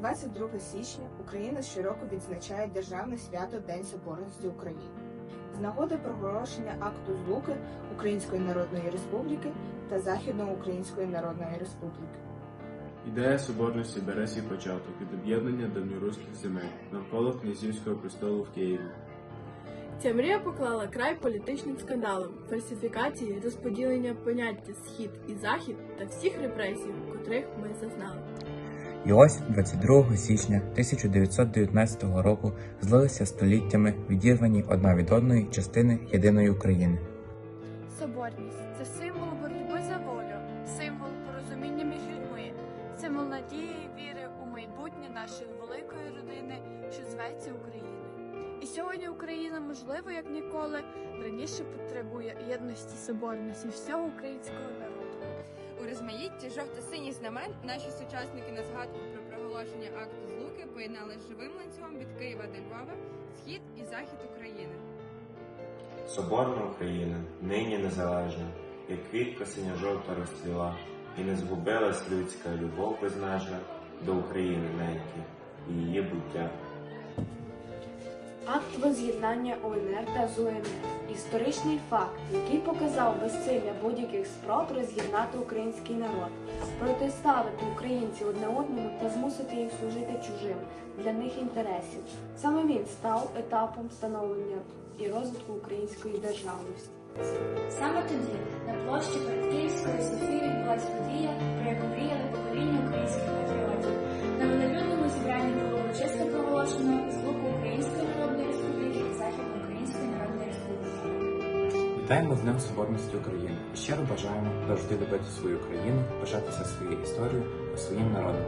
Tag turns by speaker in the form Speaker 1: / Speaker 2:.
Speaker 1: 22 січня Україна щороку відзначає Державне свято День Соборності України. З нагоди проголошення акту Злуки Української Народної Республіки та Західноукраїнської Народної Республіки.
Speaker 2: Ідея соборності бере свій початок від об'єднання давньоруських земель навколо князівського престолу в Києві.
Speaker 3: Ця мрія поклала край політичним скандалам, фальсифікації, розподілення поняття схід і захід та всіх репресій, котрих ми зазнали.
Speaker 4: І ось 22 січня 1919 року злилися століттями відірвані одна від одної частини єдиної України.
Speaker 5: Соборність це символ боротьби за волю, символ порозуміння між людьми, символ надії і віри у майбутнє нашої великої родини, що зветься Україна. І сьогодні Україна, можливо, як ніколи, раніше потребує єдності соборності всього українського народу.
Speaker 6: У розмаїтті жовто-синіх знамен наші сучасники на згадку про проголошення акту Злуки поєднали з живим ланцюгом від Києва до Львова, схід і захід України.
Speaker 7: Соборна Україна, нині незалежна, як квітка синьо-жовта розцвіла, і не згубилась людська любов безмежна до України неньки і її буття.
Speaker 8: Акт воз'єднання УНР та ЗУНР – історичний факт, який показав безсилля будь-яких спроб роз'єднати український народ, протиставити українців одне одному та змусити їх служити чужим для них інтересів. Саме він став етапом становлення і розвитку української державності.
Speaker 9: Саме тоді на площі перед Київською Софією
Speaker 4: Вітаємо з Днем Соборності України і щиро бажаємо завжди любити свою країну, пишатися своєю історією та своїм народом.